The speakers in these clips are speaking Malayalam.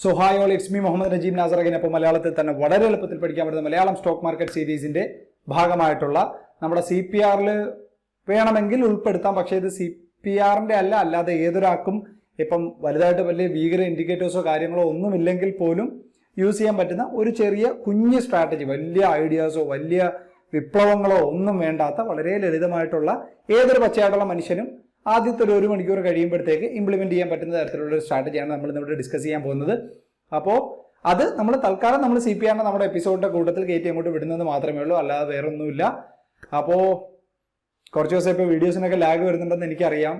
So hi all it's me Muhammad Najeeb നാസറകിനൊപ്പം മലയാളത്തിൽ തന്നെ വളരെ എളുപ്പത്തിൽ പഠിക്കാൻ പറ്റുന്ന മലയാളം സ്റ്റോക്ക് മാർക്കറ്റ് സീരീസിന്റെ ഭാഗമായിട്ടുള്ള നമ്മുടെ സി പി ആറിൽ വേണമെങ്കിൽ ഉൾപ്പെടുത്താം. പക്ഷേ ഇത് സി പി ആറിന്റെ അല്ല അല്ലാതെ ഏതൊരാൾക്കും ഇപ്പം വലുതായിട്ട് വലിയ ഭീകര ഇൻഡിക്കേറ്റേഴ്സോ കാര്യങ്ങളോ ഒന്നുമില്ലെങ്കിൽ പോലും യൂസ് ചെയ്യാൻ പറ്റുന്ന ഒരു ചെറിയ കുഞ്ഞ് സ്ട്രാറ്റജി വലിയ ഐഡിയാസോ വലിയ വിപ്ലവങ്ങളോ ഒന്നും വേണ്ടാത്ത വളരെ ലളിതമായിട്ടുള്ള ഏതൊരു പച്ചയായിട്ടുള്ള മനുഷ്യനും ആദ്യത്തെ ഒരു മണിക്കൂർ കഴിയുമ്പോഴത്തേക്ക് ഇംപ്ലിമെന്റ് ചെയ്യാൻ പറ്റുന്ന തരത്തിലുള്ള ഒരു സ്ട്രാറ്റജിയാണ് നമ്മൾ ഇവിടെ ഡിസ്കസ് ചെയ്യാൻ പോകുന്നത്. അപ്പോൾ അത് നമ്മൾ തൽക്കാലം നമ്മൾ സി പി ആറിനെ നമ്മുടെ എപ്പിസോഡിന്റെ കൂട്ടത്തിൽ കയറ്റി അങ്ങോട്ട് വിടുന്നത് മാത്രമേ ഉള്ളൂ. അല്ലാതെ വേറെ ഒന്നുമില്ല അപ്പോൾ കുറച്ച് ദിവസം ഇപ്പോൾ വീഡിയോസിനൊക്കെ ലാഗ് വരുന്നുണ്ടെന്ന് എനിക്കറിയാം.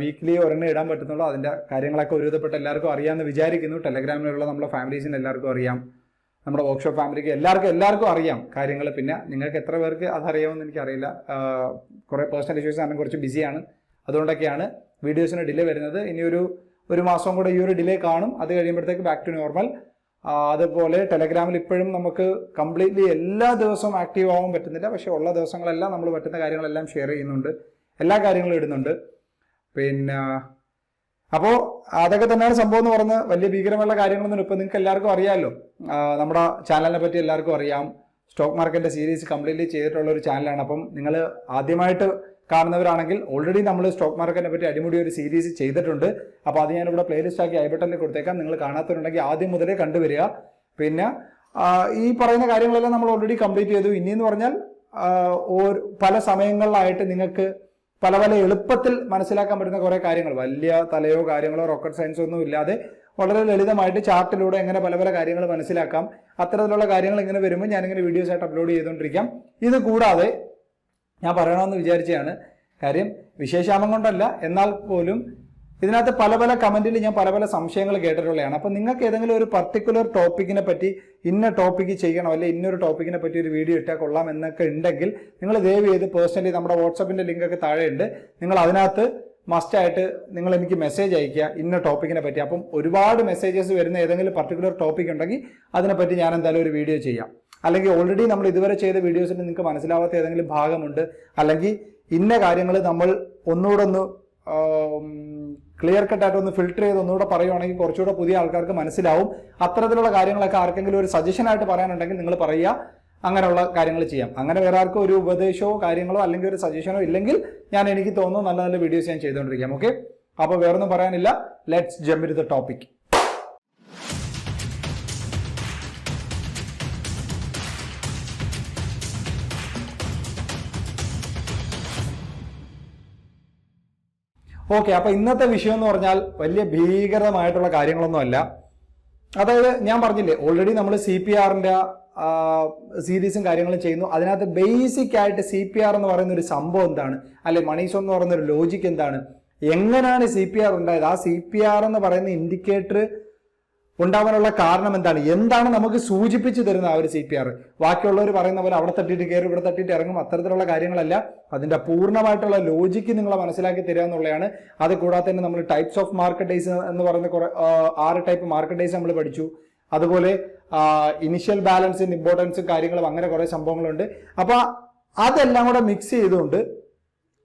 വീക്ക്ലി ഒരെണ്ണം ഇടാൻ പറ്റുന്നുള്ളൂ. അതിന്റെ കാര്യങ്ങളൊക്കെ ഒരുവിധപ്പെട്ട എല്ലാവർക്കും അറിയാമെന്ന് വിചാരിക്കുന്നു. ടെലഗ്രാമിലുള്ള നമ്മുടെ ഫാമിലീസിന് എല്ലാവർക്കും അറിയാം. നമ്മുടെ വർക്ക്ഷോപ്പ് ഫാമിലിക്ക് എല്ലാവർക്കും എല്ലാവർക്കും അറിയാം കാര്യങ്ങൾ പിന്നെ നിങ്ങൾക്ക് എത്ര പേർക്ക് അതറിയാമെന്ന് എനിക്കറിയില്ല. കുറേ പേഴ്സണൽ ഇഷ്യൂസ് കാരണം കുറച്ച് ബിസിയാണ് അതുകൊണ്ടൊക്കെയാണ് വീഡിയോസിന് ഡിലേ വരുന്നത്. ഇനിയൊരു ഒരു മാസം കൂടെ ഈ ഒരു ഡിലേ കാണും. അത് കഴിയുമ്പോഴത്തേക്ക് ബാക്ക് ടു നോർമൽ അതുപോലെ ടെലഗ്രാമിൽ ഇപ്പോഴും നമുക്ക് കംപ്ലീറ്റ്ലി എല്ലാ ദിവസവും ആക്റ്റീവ് ആവാൻ പറ്റുന്നില്ല. പക്ഷേ ഉള്ള ദിവസങ്ങളെല്ലാം നമ്മൾ പറ്റുന്ന കാര്യങ്ങളെല്ലാം ഷെയർ ചെയ്യുന്നുണ്ട്. എല്ലാ കാര്യങ്ങളും ഇടുന്നുണ്ട്. പിന്നെ അപ്പോൾ അതൊക്കെ തന്നെയാണ് സംഭവം എന്ന് പറഞ്ഞ് വലിയ ഭീകരമുള്ള കാര്യങ്ങളൊന്നും ഇപ്പം നിങ്ങൾക്ക് എല്ലാവർക്കും അറിയാമല്ലോ നമ്മുടെ ചാനലിനെ പറ്റി എല്ലാവർക്കും അറിയാം. സ്റ്റോക്ക് മാർക്കറ്റിന്റെ സീരീസ് കംപ്ലീറ്റ്ലി ചെയ്തിട്ടുള്ള ഒരു ചാനലാണ് അപ്പം നിങ്ങൾ ആദ്യമായിട്ട് കാണുന്നവരാണെങ്കിൽ ഓൾറെഡി നമ്മൾ സ്റ്റോക്ക് മാർക്കറ്റിനെ പറ്റി അടിമുടി ഒരു സീരീസ് ചെയ്തിട്ടുണ്ട്. അപ്പോൾ അത് ഞാനിവിടെ പ്ലേലിസ്റ്റ് ആക്കി ഐ ബട്ടണിൽ കൊടുത്തേക്കാം. നിങ്ങൾ കാണാത്തവരുണ്ടെങ്കിൽ ആദ്യം മുതലേ കണ്ടുവരിക. പിന്നെ ഈ പറയുന്ന കാര്യങ്ങളെല്ലാം നമ്മൾ ഓൾറെഡി കംപ്ലീറ്റ് ചെയ്തു. ഇനിയെന്ന് പറഞ്ഞാൽ പല സമയങ്ങളിലായിട്ട് നിങ്ങൾക്ക് പല പല എളുപ്പത്തിൽ മനസ്സിലാക്കാൻ പറ്റുന്ന കുറേ കാര്യങ്ങൾ. വലിയ തലയോ കാര്യങ്ങളോ റോക്കറ്റ് സയൻസോ ഒന്നും ഇല്ലാതെ വളരെ ലളിതമായിട്ട് ചാർട്ടിലൂടെ എങ്ങനെ പല പല കാര്യങ്ങൾ മനസ്സിലാക്കാം. അത്തരത്തിലുള്ള കാര്യങ്ങൾ ഇങ്ങനെ വരുമ്പോൾ ഞാനിങ്ങനെ വീഡിയോസ് ആയിട്ട് അപ്ലോഡ് ചെയ്തുകൊണ്ടിരിക്കാം. ഇത് കൂടാതെ ഞാൻ പറയണമെന്ന് വിചാരിച്ചതാണ്. കാര്യം വിശേഷാമം കൊണ്ടല്ല. എന്നാൽ പോലും ഇതിനകത്ത് പല പല കമന്റിൽ ഞാൻ പല പല സംശയങ്ങൾ കേട്ടിട്ടുള്ളതാണ്. അപ്പോൾ നിങ്ങൾക്ക് ഏതെങ്കിലും ഒരു പർട്ടിക്കുലർ ടോപ്പിക്കിനെ പറ്റി ഇന്ന ടോപ്പിക്ക് ചെയ്യണോ അല്ലെങ്കിൽ ഇന്നൊരു ടോപ്പിക്കിനെ പറ്റി ഒരു വീഡിയോ ഇട്ടാൽ കൊള്ളാം എന്നൊക്കെ ഉണ്ടെങ്കിൽ നിങ്ങൾ ദയവ് ചെയ്ത് പേഴ്സണലി നമ്മുടെ വാട്സപ്പിന്റെ ലിങ്ക് ഒക്കെ താഴെയുണ്ട്. നിങ്ങൾ അതിനകത്ത് മസ്റ്റായിട്ട് നിങ്ങൾ എനിക്ക് മെസ്സേജ് അയക്കുക ഇന്ന ടോപ്പിക്കിനെ പറ്റി. അപ്പം ഒരുപാട് മെസ്സേജസ് വരുന്ന ഏതെങ്കിലും പർട്ടിക്കുലർ ടോപ്പിക് ഉണ്ടെങ്കിൽ അതിനെപ്പറ്റി ഞാൻ എന്തായാലും ഒരു വീഡിയോ ചെയ്യാം. അല്ലെങ്കിൽ ഓൾറെഡി നമ്മൾ ഇതുവരെ ചെയ്ത വീഡിയോസിൽ നിങ്ങൾക്ക് മനസ്സിലാവാത്ത ഏതെങ്കിലും ഭാഗമുണ്ട്. അല്ലെങ്കിൽ ഇന്ന കാര്യങ്ങൾ നമ്മൾ ഒന്നുകൂടെ ഒന്ന് ക്ലിയർ കട്ടായിട്ട് ഒന്ന് ഫിൽട്ടർ ചെയ്ത് ഒന്നുകൂടെ പറയുവാണെങ്കിൽ കുറച്ചുകൂടെ പുതിയ ആൾക്കാർക്ക് മനസ്സിലാവും. അത്തരത്തിലുള്ള കാര്യങ്ങളൊക്കെ ആർക്കെങ്കിലും ഒരു സജഷനായിട്ട് പറയാനുണ്ടെങ്കിൽ നിങ്ങൾ പറയുക. അങ്ങനെയുള്ള കാര്യങ്ങൾ ചെയ്യാം. അങ്ങനെ വേറെ ആർക്കും ഒരു ഉപദേശമോ കാര്യങ്ങളോ അല്ലെങ്കിൽ ഒരു സജഷനോ ഇല്ലെങ്കിൽ ഞാൻ എനിക്ക് തോന്നുന്നു നല്ല നല്ല വീഡിയോസ് ഞാൻ ചെയ്തുകൊണ്ടിരിക്കാം. ഓക്കെ അപ്പോൾ വേറൊന്നും പറയാനില്ല. Let's jump to the topic okay അപ്പൊ ഇന്നത്തെ വിഷയം എന്ന് പറഞ്ഞാൽ വലിയ ഭീകരമായിട്ടുള്ള കാര്യങ്ങളൊന്നുമല്ല അതായത് ഞാൻ പറഞ്ഞില്ലേ ഓൾറെഡി നമ്മൾ സി പി ആറിന്റെ സീരീസും കാര്യങ്ങളും ചെയ്യുന്നു. അതിനകത്ത് ബേസിക് ആയിട്ട് സി പി ആർ എന്ന് പറയുന്ന ഒരു സംഭവം എന്താണ്? അല്ലെ മണീസ് എന്ന് പറയുന്ന ഒരു ലോജിക് എന്താണ്? എങ്ങനെയാണ് സി പി ആർ ഉണ്ടായത്? ആ സി പി ആർ എന്ന് പറയുന്ന ഇൻഡിക്കേറ്റർ ഉണ്ടാവാനുള്ള കാരണം എന്താണ്? എന്താണ് നമുക്ക് സൂചിപ്പിച്ചു തരുന്ന ആ ഒരു സി പി ആർ? ബാക്കിയുള്ളവർ പറയുന്ന പോലെ അവിടെ തട്ടിയിട്ട് കയറി ഇവിടെ തട്ടിയിട്ട് ഇറങ്ങും. അത്തരത്തിലുള്ള കാര്യങ്ങളല്ല. അതിന്റെ പൂർണമായിട്ടുള്ള ലോജിക്ക് നിങ്ങളെ മനസ്സിലാക്കി തരിക എന്നുള്ളതാണ്. അത് കൂടാതെ തന്നെ നമ്മൾ ടൈപ്സ് ഓഫ് മാർക്കറ്റ് ഡേയ്സ് എന്ന് പറയുന്ന കുറെ ആറ് ടൈപ്പ് മാർക്കറ്റ് ഡേയ്സ് നമ്മൾ പഠിച്ചു. അതുപോലെ ഇനിഷ്യൽ ബാലൻസിന്റെ ഇമ്പോർട്ടൻസും കാര്യങ്ങളും അങ്ങനെ കുറെ സംഭവങ്ങളുണ്ട്. അപ്പൊ അതെല്ലാം കൂടെ മിക്സ് ചെയ്തുകൊണ്ട്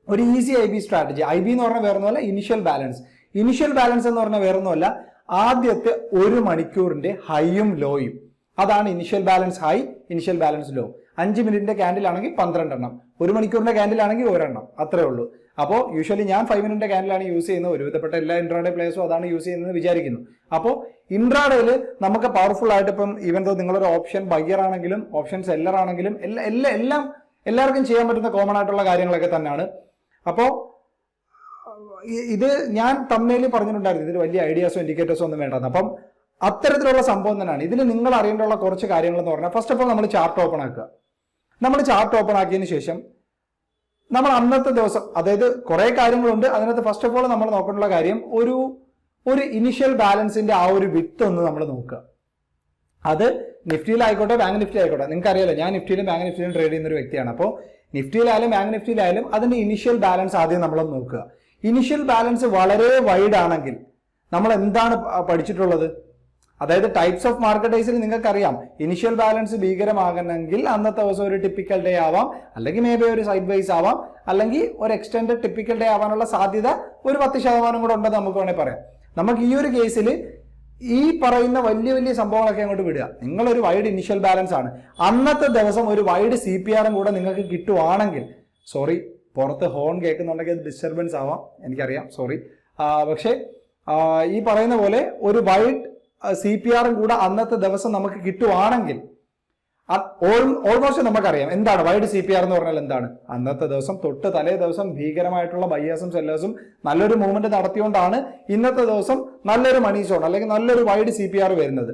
ഒരു easy I B strategy I B എന്ന് പറഞ്ഞാൽ വേറെ ഒന്നുമല്ല ഇനിഷ്യൽ ബാലൻസ് ഇനിഷ്യൽ ബാലൻസ് എന്ന് പറഞ്ഞാൽ വേറെ ഒന്നുമല്ല ആദ്യത്തെ ഒരു മണിക്കൂറിന്റെ ഹൈയും ലോയും അതാണ് initial balance high initial balance low അഞ്ച് മിനിറ്റിന്റെ ക്യാൻഡിൽ ആണെങ്കിൽ പന്ത്രണ്ടെണ്ണം. ഒരു മണിക്കൂറിന്റെ ക്യാൻഡിൽ ആണെങ്കിൽ ഒരെണ്ണം. അത്രേ ഉള്ളൂ. അപ്പോൾ യൂഷ്വലി ഞാൻ ഫൈവ് മിനിറ്റിന്റെ ക്യാൻഡിലാണ് യൂസ് ചെയ്യുന്നത്. ഒരുവിധപ്പെട്ട എല്ലാ ഇൻട്രാഡേ പ്ലേയേഴ്സും അതാണ് യൂസ് ചെയ്യുന്നത് വിചാരിക്കുന്നു. അപ്പോൾ ഇൻട്രാഡേയിൽ നമുക്ക് പവർഫുൾ ആയിട്ട് ഇപ്പം ഈവൻ ദോ നിങ്ങളൊരു ഓപ്ഷൻ ബയ്യർ ആണെങ്കിലും ഓപ്ഷൻ സെല്ലർ ആണെങ്കിലും എല്ലാ എല്ലാ എല്ലാം എല്ലാവർക്കും ചെയ്യാൻ പറ്റുന്ന കോമൺ ആയിട്ടുള്ള കാര്യങ്ങളൊക്കെ തന്നെയാണ്. അപ്പോൾ ഇത് ഞാൻ തമ്മയിൽ പറഞ്ഞിട്ടുണ്ടായിരുന്നു. ഇതിൽ വലിയ ഐഡിയാസോ ഇൻഡിക്കേറ്റേഴ്സോ ഒന്നും വേണ്ടെന്ന്. അപ്പം അത്തരത്തിലുള്ള സംഭവം തന്നെയാണ്. ഇതിൽ നിങ്ങൾ അറിയേണ്ടുള്ള കുറച്ച് കാര്യങ്ങൾ എന്ന് പറഞ്ഞാൽ ഫസ്റ്റ് ഓഫ് ഓൾ നമ്മൾ ചാർട്ട് ഓപ്പൺ ആക്കുക. നമ്മൾ ചാർട്ട് ഓപ്പൺ ആക്കിയതിന് ശേഷം നമ്മൾ അന്നത്തെ ദിവസം അതായത് കുറേ കാര്യങ്ങളുണ്ട്. അതിനകത്ത് ഫസ്റ്റ് ഓഫ് ഓൾ നമ്മൾ നോക്കേണ്ടുള്ള കാര്യം ഒരു ഒരു ഇനിഷ്യൽ ബാലൻസിന്റെ ആ ഒരു വിത്ത് ഒന്ന് നമ്മൾ നോക്കുക. അത് നിഫ്റ്റിയിലായിക്കോട്ടെ ബാങ്ക് നിഫ്റ്റി ആയിക്കോട്ടെ. നിങ്ങൾക്ക് അറിയാലോ ഞാൻ നിഫ്റ്റിയിലും ബാങ്ക് നിഫ്റ്റിയിലും ട്രേഡ് ചെയ്യുന്ന ഒരു വ്യക്തിയാണ്. അപ്പോൾ നിഫ്റ്റിയിലായാലും ബാങ്ക് നിഫ്റ്റിയിലായാലും അതിന്റെ ഇനിഷ്യൽ ബാലൻസ് ആദ്യം നമ്മളൊന്ന് നോക്കുക. ഇനിഷ്യൽ ബാലൻസ് വളരെ വൈഡ് ആണെങ്കിൽ നമ്മൾ എന്താണ് പഠിച്ചിട്ടുള്ളത്? അതായത് ടൈപ്സ് ഓഫ് മാർക്കറ്റൈസിൽ നിങ്ങൾക്കറിയാം. ഇനിഷ്യൽ ബാലൻസ് ഭീകരമാകണമെങ്കിൽ അന്നത്തെ ദിവസം ഒരു ടിപ്പിക്കൽ ഡേ ആവാം. അല്ലെങ്കിൽ മേ ബി ഒരു സൈഡ് വൈസ് ആവാം. അല്ലെങ്കിൽ ഒരു എക്സ്റ്റെൻഡ് ടിപ്പിക്കൽ ഡേ ആവാനുള്ള സാധ്യത ഒരു പത്ത് ശതമാനം കൂടെ ഉണ്ടെന്ന് നമുക്ക് വേണമെങ്കിൽ പറയാം. നമുക്ക് ഈ ഒരു കേസിൽ ഈ പറയുന്ന വലിയ വലിയ സംഭവങ്ങളൊക്കെ അങ്ങോട്ട് വിടുക. നിങ്ങളൊരു വൈഡ് ഇനിഷ്യൽ ബാലൻസ് ആണ്. അന്നത്തെ ദിവസം ഒരു വൈഡ് സി പി ആറും കൂടെ നിങ്ങൾക്ക് കിട്ടുവാണെങ്കിൽ സോറി പുറത്ത് ഹോൺ കേൾക്കുന്നുണ്ടെങ്കിൽ അത് ഡിസ്റ്റർബൻസ് ആവാം എനിക്കറിയാം. സോറി പക്ഷേ ഈ പറയുന്ന പോലെ ഒരു വൈഡ് സി പി ആറും കൂടെ അന്നത്തെ ദിവസം നമുക്ക് കിട്ടുവാണെങ്കിൽ ഓൾമോസ്റ്റ് നമുക്കറിയാം. എന്താണ് വൈഡ് സി പി ആർ എന്ന് പറഞ്ഞാൽ എന്താണ്? അന്നത്തെ ദിവസം തൊട്ട് തലേ ദിവസം ഭീകരമായിട്ടുള്ള ബയ്യേഴ്സും സെല്ലേഴ്സും നല്ലൊരു മൂവ്മെന്റ് നടത്തിയോണ്ടാണ് ഇന്നത്തെ ദിവസം നല്ലൊരു മണി ഷോൺ അല്ലെങ്കിൽ നല്ലൊരു വൈഡ് സി പി ആർ വരുന്നത്.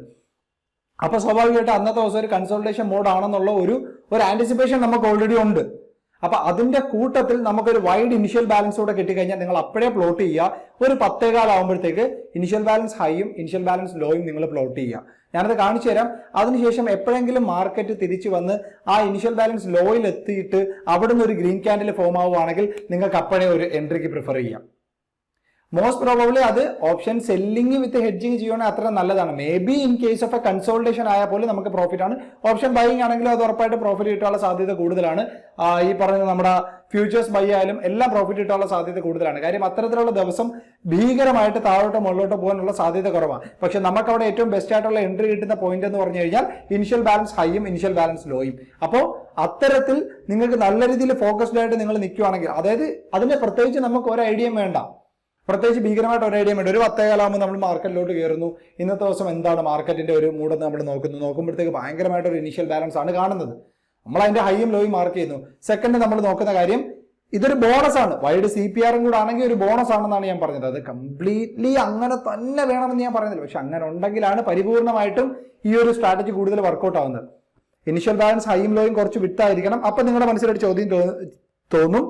അപ്പൊ സ്വാഭാവികമായിട്ട് അന്നത്തെ ദിവസം ഒരു കൺസൾട്ടേഷൻ മോഡ് ആണെന്നുള്ള ഒരു ഒരു ആന്റിസിപ്പേഷൻ നമുക്ക് ഓൾറെഡി ഉണ്ട്. അപ്പൊ അതിന്റെ കൂട്ടത്തിൽ നമുക്കൊരു വൈഡ് ഇനിഷ്യൽ ബാലൻസ് കൂടെ കിട്ടിക്കഴിഞ്ഞാൽ നിങ്ങൾ അപ്പോഴേ പ്ലോട്ട് ചെയ്യുക. ഒരു പത്തേകാലാവുമ്പോഴത്തേക്ക് ഇനിഷ്യൽ ബാലൻസ് ഹൈയും ഇനിഷ്യൽ ബാലൻസ് ലോയും നിങ്ങൾ പ്ലോട്ട് ചെയ്യുക. ഞാനത് കാണിച്ചു തരാം. അതിനുശേഷം എപ്പോഴെങ്കിലും മാർക്കറ്റ് തിരിച്ചു വന്ന് ആ ഇനിഷ്യൽ ബാലൻസ് ലോയിൽ എത്തിയിട്ട് അവിടുന്ന് ഒരു ഗ്രീൻ ക്യാൻഡിൽ ഫോം ആവുകയാണെങ്കിൽ നിങ്ങൾക്ക് അപ്പോഴേ ഒരു എൻട്രിക്ക് പ്രിഫർ ചെയ്യാം. മോസ്റ്റ് പ്രോബബ്ലി അത് ഓപ്ഷൻ സെല്ലിംഗ് വിത്ത് ഹെഡ്ജിങ് ചെയ്യുകയാണെങ്കിൽ അത്ര നല്ലതാണ്. Maybe in case of a consultation ആയാൽ പോലും നമുക്ക് പ്രോഫിറ്റ് ആണ്. ഓപ്ഷൻ ബൈയിങ് ആണെങ്കിലും അത് ഉറപ്പായിട്ട് പ്രോഫിറ്റ് കിട്ടാനുള്ള സാധ്യത കൂടുതലാണ്. ഈ പറഞ്ഞ നമ്മുടെ ഫ്യൂച്ചേഴ്സ് ബൈ ആയാലും എല്ലാം പ്രോഫിറ്റ് കിട്ടാനുള്ള സാധ്യത കൂടുതലാണ്. കാര്യം അത്തരത്തിലുള്ള ദിവസം ഭീകരമായിട്ട് താഴോട്ടോ മുകളിലോട്ടോ പോകാനുള്ള സാധ്യത കുറവാണ്. പക്ഷെ നമുക്ക് അവിടെ ഏറ്റവും ബെസ്റ്റ് ആയിട്ടുള്ള എൻട്രി കിട്ടുന്ന പോയിന്റ് എന്ന് പറഞ്ഞു കഴിഞ്ഞാൽ ഇനിഷ്യൽ ബാലൻസ് ഹൈയും ഇനിഷ്യൽ ബാലൻസ് ലോയും അപ്പോൾ അത്തരത്തിൽ നിങ്ങൾക്ക് നല്ല രീതിയിൽ ഫോക്കസ്ഡ് ആയിട്ട് നിങ്ങൾ നിൽക്കുവാണെങ്കിൽ അതായത് അതിന് പ്രത്യേകിച്ച് നമുക്ക് ഒരു ഐഡിയയും വേണ്ട. പ്രത്യേകിച്ച് ഭീകരമായിട്ട് ഒരു ഐഡിയ വേണ്ട ഒരു പത്തേകാലാകുമ്പോൾ നമ്മൾ മാർക്കറ്റിലോട്ട് കയറുന്നു. ഇന്നത്തെ ദിവസം എന്താണ് മാർക്കറ്റിന്റെ ഒരു മൂടെന്ന് നമ്മൾ നോക്കുന്നു. നോക്കുമ്പോഴത്തേക്ക് ഭയങ്കരമായിട്ട് ഒരു ഇനിഷ്യൽ ബാലൻസ് ആണ് കാണുന്നത്. നമ്മൾ അതിന്റെ ഹൈയും ലോയും മാർക്ക് ചെയ്യുന്നു. സെക്കൻഡ് നമ്മൾ നോക്കുന്ന കാര്യം ഇതൊരു ബോണസ് ആണ്. വൈഡ് സി പി ആറും കൂടെ ആണെങ്കിൽ ഒരു ബോണസ് ആണെന്നാണ് ഞാൻ പറഞ്ഞത്. അത് കംപ്ലീറ്റ്ലി അങ്ങനെ തന്നെ വേണമെന്ന് ഞാൻ പറയുന്നില്ല. പക്ഷെ അങ്ങനെ ഉണ്ടെങ്കിലാണ് പരിപൂർണമായിട്ടും ഈ ഒരു സ്ട്രാറ്റജി കൂടുതൽ വർക്കൗട്ട് ആവുന്നത്. ഇനിഷ്യൽ ബാലൻസ് ഹൈയും ലോയും കുറച്ച് വിട്ടായിരിക്കണം. അപ്പൊ നിങ്ങളുടെ മനസ്സിലൊരു ചോദ്യം തോന്നും.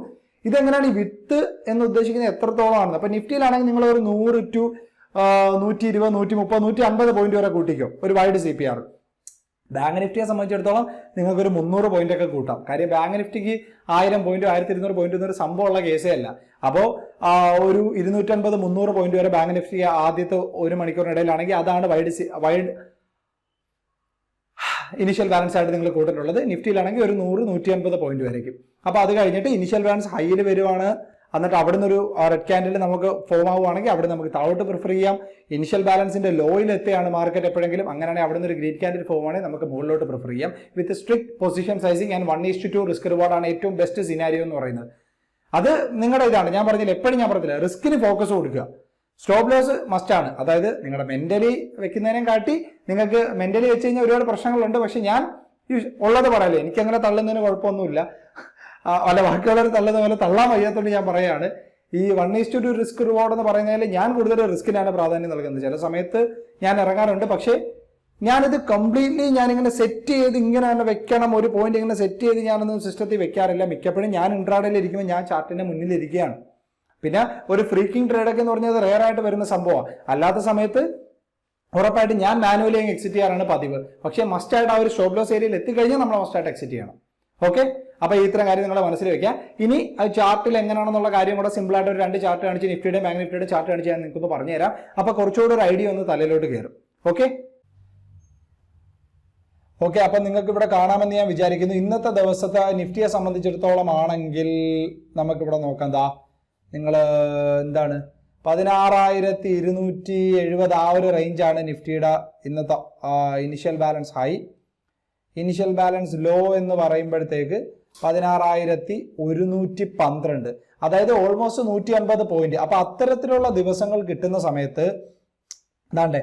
ഇതെങ്ങനെയാണ് ഈ വിത്ത് എന്ന് ഉദ്ദേശിക്കുന്നത് എത്രത്തോളമാണ് അപ്പൊ നിഫ്റ്റിയിലാണെങ്കിൽ നിങ്ങൾ ഒരു നൂറ് ടു നൂറ്റി ഇരുപത് നൂറ്റി മുപ്പത് നൂറ്റി അമ്പത് പോയിന്റ് വരെ കൂട്ടിക്കോ. ഒരു wide C P R bank നിഫ്റ്റിയെ സംബന്ധിച്ചിടത്തോളം നിങ്ങൾക്ക് ഒരു മുന്നൂറ് പോയിന്റ് ഒക്കെ കൂട്ടാം. കാര്യം ബാങ്ക് നിഫ്റ്റിക്ക് ആയിരം പോയിന്റ് ആയിരത്തി ഇരുന്നൂറ് പോയിന്റ് എന്നൊരു സംഭവമുള്ള കേസേ അല്ല. അപ്പോൾ ഒരു ഇരുന്നൂറ്റൻപത് മുന്നൂറ് പോയിന്റ് വരെ ബാങ്ക് നിഫ്റ്റി ആദ്യത്തെ ഒരു മണിക്കൂറിനിടയിലാണെങ്കിൽ അതാണ് വൈഡ് വൈഡ് ഇനിഷ്യൽ ബാലൻസ് ആയിട്ട് നിങ്ങൾ കൂട്ടിട്ടുള്ളത് നിഫ്റ്റിയിലാണെങ്കിൽ ഒരു നൂറ് നൂറ്റി അൻപത് പോയിന്റ് വരയ്ക്കും. അപ്പോൾ അത് കഴിഞ്ഞിട്ട് ഇനിഷ്യൽ ബാലൻസ് ഹൈയിൽ വരുവാണ്. എന്നിട്ട് അവിടെ ഒരു റെഡ് ക്യാൻഡിൽ നമുക്ക് ഫോം ആവുകയാണെങ്കിൽ അവിടെ നമുക്ക് താഴോട്ട് പ്രിഫർ ചെയ്യാം. ഇനിഷ്യൽ ബാലൻസിന്റെ ലോയിൽ എത്തിയാണ് മാർക്കറ്റ് എപ്പോഴെങ്കിലും. അങ്ങനെയാണെങ്കിൽ അവിടെ നിന്ന് ഒരു ഗ്രീൻ ക്യാൻഡിൽ ഫോം ആണെങ്കിൽ നമുക്ക് മുകളിലോട്ട് പ്രിഫർ ചെയ്യാം. With strict position sizing and one is to risk റിവാർഡാണ് ഏറ്റവും ബെസ്റ്റ് സിനാരിയോ എന്ന് പറയുന്നത്. അത് നിങ്ങളുടെ ഇതാണ്. ഞാൻ പറഞ്ഞില്ല എപ്പോഴും ഞാൻ പറഞ്ഞില്ല റിസ്കിന് ഫോക്കസ് കൊടുക്കുക. സ്റ്റോപ്പ് ലോസ് മസ്റ്റ് ആണ്. അതായത് നിങ്ങളുടെ മെന്റലി വെക്കുന്നതിനെ കാട്ടി നിങ്ങൾക്ക് മെന്റലി വെച്ച് കഴിഞ്ഞാൽ ഒരുപാട് പ്രശ്നങ്ങളുണ്ട്. പക്ഷെ ഞാൻ ഉള്ളത് പറയല്ലേ എനിക്ക് അങ്ങനെ തള്ളുന്നതിന് കുഴപ്പമൊന്നുമില്ല. അല്ല ബാക്കിയുള്ളവർ തള്ളുന്ന പോലെ തള്ളാൻ വയ്യാത്തതുകൊണ്ട് ഞാൻ പറയാണ് ഈ one is to risk reward എന്ന് പറയുന്നതിൽ ഞാൻ കൂടുതൽ റിസ്കിനാണ് പ്രാധാന്യം നൽകുന്നത്. ചില സമയത്ത് ഞാൻ ഇറങ്ങാറുണ്ട്. പക്ഷേ ഞാനിത് കംപ്ലീറ്റ്ലി ഞാനിങ്ങനെ സെറ്റ് ചെയ്ത് ഇങ്ങനെ തന്നെ വെക്കണം. ഒരു പോയിന്റ് ഇങ്ങനെ സെറ്റ് ചെയ്ത് ഞാനൊന്നും സിസ്റ്റത്തിൽ വെക്കാറില്ല. മിക്കപ്പോഴും ഞാൻ ഇൻട്രാഡയിൽ ഇരിക്കുമ്പോൾ ഞാൻ ചാർട്ടിന്റെ മുന്നിൽ ഇരിക്കുകയാണ്. പിന്നെ ഒരു ഫ്രീക്കിംഗ് ട്രേഡൊക്കെ എന്ന് പറഞ്ഞാൽ റെയർ ആയിട്ട് വരുന്ന സംഭവമാണ്. അല്ലാത്ത സമയത്ത് ഉറപ്പായിട്ട് ഞാൻ മാനുവലി അങ്ങ് എക്സിറ്റ് ചെയ്യാറാണ് പതിവ്. പക്ഷേ മസ്റ്റ് ആയിട്ട് ആ ഒരു സ്റ്റോപ്പ് ലോസ് ഏരിയയിൽ എത്തിക്കഴിഞ്ഞാൽ നമ്മൾ മസ്റ്റ് ആയിട്ട് എക്സിറ്റ് ചെയ്യണം. ഓക്കെ അപ്പൊ ഈ ഇത്തരം കാര്യം നിങ്ങളുടെ മനസ്സിൽ വെക്കുക. ഇനി ചാർട്ടിൽ എങ്ങനെയാണെന്നുള്ള കാര്യം കൂടെ സിമ്പിൾ ആയിട്ട് ഒരു രണ്ട് ചാർട്ട് കാണിച്ച് നിഫ്റ്റിയുടെ ബാങ്ക് നിഫ്റ്റിയുടെ ചാർട്ട് കാണിച്ച് ഞാൻ നിങ്ങൾക്ക് പറഞ്ഞു തരാം അപ്പൊ കുറച്ചുകൂടെ ഒരു ഐഡിയ ഒന്ന് തലയിലോട്ട് കയറും. ഓക്കെ ഓക്കെ അപ്പൊ നിങ്ങൾക്ക് ഇവിടെ കാണാമെന്ന് ഞാൻ വിചാരിക്കുന്നു. ഇന്നത്തെ ദിവസത്തെ നിഫ്റ്റിയെ സംബന്ധിച്ചിടത്തോളം ആണെങ്കിൽ നമുക്കിവിടെ നോക്കാം. എന്താ നിങ്ങൾ എന്താണ്? പതിനാറായിരത്തി ഇരുന്നൂറ്റി എഴുപത് ആ ഒരു റേഞ്ചാണ് നിഫ്റ്റിയുടെ ഇന്നത്തെ initial balance high initial balance low എന്ന് പറയുമ്പോഴത്തേക്ക് പതിനാറായിരത്തി ഒരുന്നൂറ്റി പന്ത്രണ്ട് അതായത് ഓൾമോസ്റ്റ് നൂറ്റി അൻപത് പോയിന്റ് അപ്പൊ അത്തരത്തിലുള്ള ദിവസങ്ങൾ കിട്ടുന്ന സമയത്ത് എന്താണ്ടേ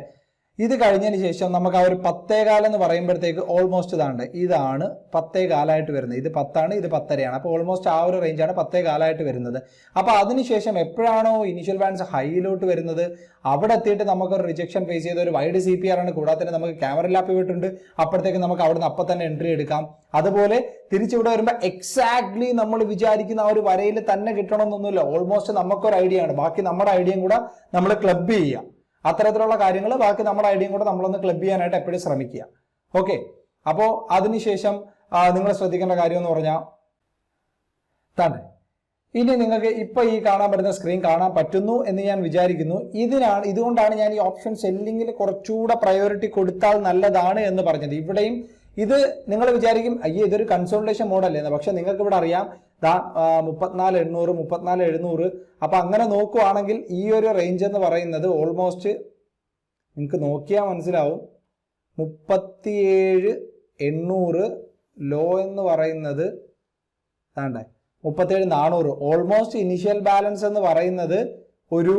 ഇത് കഴിഞ്ഞതിന് ശേഷം നമുക്ക് ആ ഒരു പത്തേകാലം എന്ന് പറയുമ്പോഴത്തേക്ക് ഓൾമോസ്റ്റ് ഇതാണ് ഇതാണ് പത്തേ കാലമായിട്ട് വരുന്നത്. ഇത് പത്താണ് ഇത് പത്തരയാണ്. അപ്പോൾ ഓൾമോസ്റ്റ് ആ ഒരു റേഞ്ചാണ് പത്തേ കാലമായിട്ട് വരുന്നത്. അപ്പോൾ അതിനുശേഷം എപ്പോഴാണോ ഇനിഷ്യൽ ബാലൻസ് ഹൈയിലോട്ട് വരുന്നത്? അവിടെ എത്തിയിട്ട് നമുക്കൊരു റിജക്ഷൻ ഫേസ് ചെയ്ത ഒരു വൈഡ് സി പി ആർ ആണ്. കൂടാതെ തന്നെ നമുക്ക് ക്യാമറ ലാപ്പ് വിട്ടുണ്ട് അപ്പോഴത്തേക്ക് നമുക്ക് അവിടുന്ന് അപ്പം തന്നെ എൻട്രി എടുക്കാം. അതുപോലെ തിരിച്ചിവിടെ വരുമ്പോൾ എക്സാക്ട്ലി നമ്മൾ വിചാരിക്കുന്ന ആ ഒരു വരയിൽ തന്നെ കിട്ടണമെന്നൊന്നുമില്ല. ഓൾമോസ്റ്റ് നമുക്കൊരു ഐഡിയ ആണ്. ബാക്കി നമ്മുടെ ഐഡിയയും കൂടെ നമ്മൾ ക്ലബ് ചെയ്യുക. അത്തരത്തിലുള്ള കാര്യങ്ങൾ ബാക്കി നമ്മുടെ ഐഡിയും കൂടെ നമ്മളൊന്ന് ക്ലബ് ചെയ്യാനായിട്ട് എപ്പോഴും ശ്രമിക്കുക. ഓക്കെ അപ്പോൾ അതിനുശേഷം നിങ്ങൾ ശ്രദ്ധിക്കേണ്ട കാര്യം എന്ന് പറഞ്ഞാൽ തന്നെ ഇനി നിങ്ങൾക്ക് ഇപ്പൊ ഈ കാണാൻ പറ്റുന്ന സ്ക്രീൻ കാണാൻ പറ്റുന്നു എന്ന് ഞാൻ വിചാരിക്കുന്നു. ഇതിനാണ് ഇതുകൊണ്ടാണ് ഞാൻ ഈ ഓപ്ഷൻ സെല്ലിങ്ങിൽ കുറച്ചുകൂടെ പ്രയോറിറ്റി കൊടുത്താൽ നല്ലതാണ് എന്ന് പറഞ്ഞത്. ഇവിടെയും ഇത് നിങ്ങൾ വിചാരിക്കും അയ്യേ ഇതൊരു കൺസോൾട്ടേഷൻ മോഡല്ലേ എന്ന് പക്ഷെ നിങ്ങൾക്ക് ഇവിടെ അറിയാം ദാ മുപ്പത്തിനാല് എണ്ണൂറ് മുപ്പത്തിനാല് എഴുന്നൂറ്. അപ്പൊ അങ്ങനെ നോക്കുവാണെങ്കിൽ ഈ ഒരു റേഞ്ച് എന്ന് പറയുന്നത് ഓൾമോസ്റ്റ് നിങ്ങൾക്ക് നോക്കിയാൽ മനസ്സിലാവും. മുപ്പത്തിയേഴ് എണ്ണൂറ് ലോ എന്ന് പറയുന്നത് വേണ്ടേ മുപ്പത്തേഴ് നാനൂറ്. ഓൾമോസ്റ്റ് ഇനിഷ്യൽ ബാലൻസ് എന്ന് പറയുന്നത് ഒരു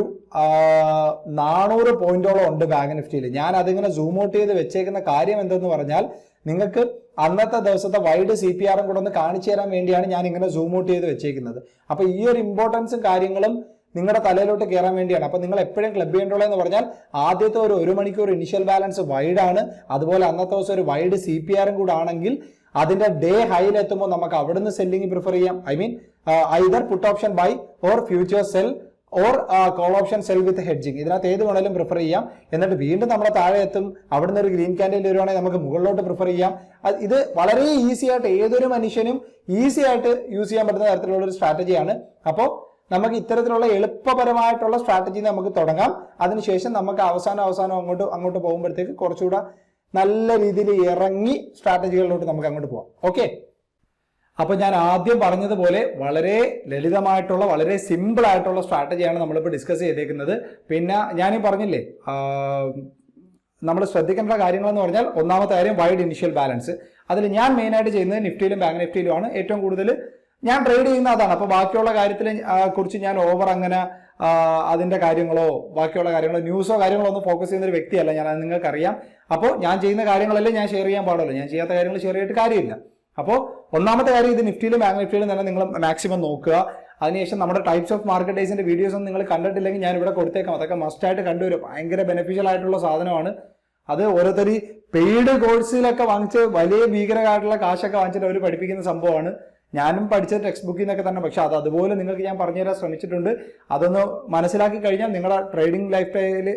നാനൂറ് പോയിന്റോളം ഉണ്ട് ബാങ്ക് നിഫ്റ്റിയിൽ. ഞാൻ അതിങ്ങനെ സൂം ഔട്ട് ചെയ്ത് വെച്ചേക്കുന്ന കാര്യം എന്തെന്ന് പറഞ്ഞാൽ നിങ്ങൾക്ക് അന്നത്തെ ദിവസത്തെ വൈഡ് സി പി ആറും കൂടെ ഒന്ന് കാണിച്ചു തരാൻ വേണ്ടിയാണ് ഞാൻ ഇങ്ങനെ സൂം ഔട്ട് ചെയ്ത് വെച്ചേക്കുന്നത്. അപ്പൊ ഈ ഒരു ഇമ്പോർട്ടൻസും കാര്യങ്ങളും നിങ്ങളുടെ തലയിലോട്ട് കയറാൻ വേണ്ടിയാണ്. അപ്പൊ നിങ്ങൾ എപ്പോഴും ക്ലബ് ചെയ്യേണ്ടുള്ളതെന്ന് പറഞ്ഞാൽ ആദ്യത്തെ ഒരു ഒരു മണിക്കൂർ ഇനിഷ്യൽ ബാലൻസ് വൈഡ് ആണ്. അതുപോലെ അന്നത്തെ ദിവസം ഒരു വൈഡ് സി പി ആറും കൂടെ ആണെങ്കിൽ അതിന്റെ ഡേ ഹൈയിൽ എത്തുമ്പോൾ നമുക്ക് അവിടുന്ന് സെല്ലിംഗ് പ്രിഫർ ചെയ്യാം. I mean either put option buy or future sell or call option sell with hedging ഇതിനകത്ത് ഏത് വേണേലും പ്രിഫർ ചെയ്യാം. എന്നിട്ട് വീണ്ടും നമ്മുടെ താഴെ എത്തും. അവിടുന്ന് ഒരു ഗ്രീൻ ക്യാൻഡിൽ വരുവാണെങ്കിൽ നമുക്ക് മുകളിലോട്ട് പ്രിഫർ ചെയ്യാം. ഇത് വളരെ ഈസി ആയിട്ട് ഏതൊരു മനുഷ്യനും ഈസി ആയിട്ട് യൂസ് ചെയ്യാൻ പറ്റുന്ന തരത്തിലുള്ള ഒരു സ്ട്രാറ്റജിയാണ് അപ്പോൾ നമുക്ക് ഇത്തരത്തിലുള്ള എളുപ്പപരമായിട്ടുള്ള സ്ട്രാറ്റജി നമുക്ക് തുടങ്ങാം. അതിനുശേഷം നമുക്ക് അവസാനം അവസാനം അങ്ങോട്ട് അങ്ങോട്ട് പോകുമ്പോഴത്തേക്ക് കുറച്ചുകൂടെ നല്ല രീതിയിൽ ഇറങ്ങി സ്ട്രാറ്റജികളിലോട്ട് നമുക്ക് അങ്ങോട്ട് പോവാം. ഓക്കെ അപ്പൊ ഞാൻ ആദ്യം പറഞ്ഞതുപോലെ വളരെ ലളിതമായിട്ടുള്ള വളരെ സിമ്പിൾ ആയിട്ടുള്ള സ്ട്രാറ്റജിയാണ് നമ്മളിപ്പോൾ ഡിസ്കസ് ചെയ്തേക്കുന്നത്. പിന്നെ ഞാനീ പറഞ്ഞില്ലേ നമ്മൾ ശ്രദ്ധിക്കേണ്ട കാര്യങ്ങൾ എന്ന് പറഞ്ഞാൽ ഒന്നാമത്തെ കാര്യം വൈഡ് ഇനിഷ്യൽ ബാലൻസ് അതിൽ ഞാൻ മെയിനായിട്ട് ചെയ്യുന്നത് നിഫ്റ്റിയിലും ബാങ്ക് നിഫ്റ്റിയിലും ആണ്. ഏറ്റവും കൂടുതൽ ഞാൻ ട്രേഡ് ചെയ്യുന്ന അതാണ്. അപ്പോൾ ബാക്കിയുള്ള കാര്യത്തിൽ കുറിച്ച് ഞാൻ ഓവർ അങ്ങനെ അതിന്റെ കാര്യങ്ങളോ ബാക്കിയുള്ള കാര്യങ്ങളോ ന്യൂസോ കാര്യങ്ങളോ ഒന്നും ഫോക്കസ് ചെയ്യുന്ന ഒരു വ്യക്തിയല്ല ഞാൻ അത് നിങ്ങൾക്കറിയാം. അപ്പോൾ ഞാൻ ചെയ്യുന്ന കാര്യങ്ങളെല്ലാം ഞാൻ ഷെയർ ചെയ്യാൻ പാടുള്ളൂ. ഞാൻ ചെയ്യാത്ത കാര്യങ്ങൾ ഷെയർ ചെയ്തിട്ട് കാര്യമില്ല. അപ്പോൾ ഒന്നാമത്തെ കാര്യം ഇത് നിഫ്റ്റിയിലും ബാങ്ക് നിഫ്റ്റിയിലും തന്നെ നിങ്ങൾ മാക്സിമം നോക്കുക. അതിനുശേഷം നമ്മുടെ ടൈപ്സ് ഓഫ് മാർക്കറ്റേഴ്സിന്റെ വീഡിയോസ് ഒന്നും നിങ്ങൾ കണ്ടിട്ടില്ലെങ്കിൽ ഞാൻ ഇവിടെ കൊടുത്തേക്കാം. അതൊക്കെ മസ്റ്റ് ആയിട്ട് കണ്ടുവരും. ഭയങ്കര ബെനിഫിഷ്യൽ ആയിട്ടുള്ള സാധനമാണ്. അത് ഓരോരുത്തർ പെയ്ഡ് കോഴ്സിലൊക്കെ വാങ്ങിച്ച് വലിയ ഭീകരമായിട്ടുള്ള കാശൊക്കെ വാങ്ങിച്ചിട്ട് അവർ പഠിപ്പിക്കുന്ന സംഭവമാണ്. ഞാനും പഠിച്ച ടെക്സ്റ്റ് ബുക്കിൽ നിന്നൊക്കെ തന്നെ പക്ഷെ അത് അതുപോലെ നിങ്ങൾക്ക് ഞാൻ പറഞ്ഞുതരാൻ ശ്രമിച്ചിട്ടുണ്ട്. അതൊന്ന് മനസ്സിലാക്കി കഴിഞ്ഞാൽ നിങ്ങളുടെ ട്രേഡിംഗ് ലൈഫ് സ്റ്റൈൽ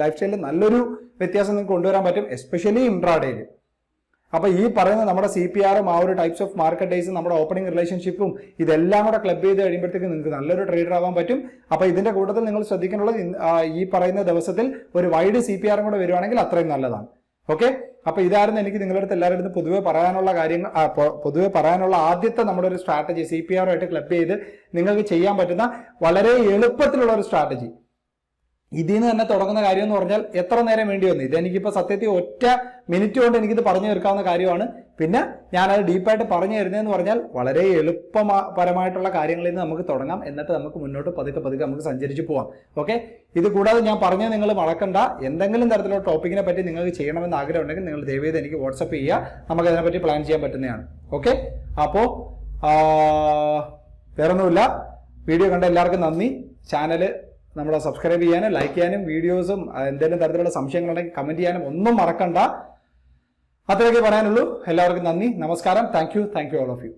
ലൈഫ് സ്റ്റൈലിൽ നല്ലൊരു വ്യത്യാസം നിങ്ങൾക്ക് കൊണ്ടുവരാൻ പറ്റും എസ്പെഷ്യലി ഇൻട്രാഡേയിൽ അപ്പൊ ഈ പറയുന്ന നമ്മുടെ സി പി ആറും ആ ഒരു ടൈപ്സ് ഓഫ് മാർക്കറ്റ് ഡേയ്സും നമ്മുടെ ഓപ്പണിംഗ് റിലേഷൻഷിപ്പും ഇതെല്ലാം കൂടെ ക്ലബ് ചെയ്ത് കഴിയുമ്പോഴത്തേക്ക് നിങ്ങൾക്ക് നല്ലൊരു ട്രേഡർ ആവാൻ പറ്റും. അപ്പോൾ ഇതിന്റെ കൂട്ടത്തിൽ നിങ്ങൾ ശ്രദ്ധിക്കേണ്ടത് ഈ പറയുന്ന ദിവസത്തിൽ ഒരു വൈഡ് സി പി ആറും കൂടെ വരുവാണെങ്കിൽ അത്രയും നല്ലതാണ്. ഓക്കെ അപ്പോൾ ഇതായിരുന്നു എനിക്ക് നിങ്ങളുടെ അടുത്ത് എല്ലാവരുടെ അടുത്ത് പൊതുവെ പറയാനുള്ള കാര്യങ്ങൾ പൊതുവെ പറയാനുള്ള ആദ്യത്തെ നമ്മുടെ ഒരു സ്ട്രാറ്റജി സി പി ആറുമായിട്ട് ക്ലബ് ചെയ്ത് നിങ്ങൾക്ക് ചെയ്യാൻ പറ്റുന്ന വളരെ എളുപ്പത്തിലുള്ള ഒരു സ്ട്രാറ്റജി ഇതിൽ നിന്ന് തന്നെ തുടങ്ങുന്ന കാര്യം എന്ന് പറഞ്ഞാൽ എത്ര നേരം വേണ്ടി വന്നു? ഇതെനിക്കിപ്പോൾ സത്യത്തിൽ ഒറ്റ മിനിറ്റ് കൊണ്ട് എനിക്കിത് പറഞ്ഞു തീർക്കാവുന്ന കാര്യമാണ്. പിന്നെ ഞാനത് ഡീപ്പായിട്ട് പറഞ്ഞു തരുന്നതെന്ന് പറഞ്ഞാൽ വളരെ എളുപ്പപരമായിട്ടുള്ള കാര്യങ്ങളിൽ നിന്ന് നമുക്ക് തുടങ്ങാം. എന്നിട്ട് നമുക്ക് മുന്നോട്ട് പതുക്കെ പതുക്കെ നമുക്ക് സഞ്ചരിച്ച് പോവാം. ഓക്കെ ഇത് കൂടാതെ ഞാൻ പറഞ്ഞത് നിങ്ങൾ മറക്കണ്ട. എന്തെങ്കിലും തരത്തിലുള്ള ടോപ്പിക്കിനെ പറ്റി നിങ്ങൾക്ക് ചെയ്യണമെന്ന് ആഗ്രഹം ഉണ്ടെങ്കിൽ നിങ്ങൾ ദയവേത് എനിക്ക് വാട്സപ്പ് ചെയ്യുക. നമുക്ക് അതിനെപ്പറ്റി പ്ലാൻ ചെയ്യാൻ പറ്റുന്നതാണ്. ഓക്കെ അപ്പോൾ വേറൊന്നുമില്ല. വീഡിയോ കണ്ട എല്ലാവർക്കും നന്ദി. ചാനൽ നമ്മളെ സബ്സ്ക്രൈബ് ചെയ്യാനും ലൈക്ക് ചെയ്യാനും വീഡിയോസും എന്തെങ്കിലും തരത്തിലുള്ള സംശയങ്ങളുണ്ടെങ്കിൽ കമന്റ് ചെയ്യാനും ഒന്നും മറക്കണ്ട. അത്രയൊക്കെ പറയാനുള്ളൂ. എല്ലാവർക്കും നന്ദി. നമസ്കാരം. Thank you thank you all of you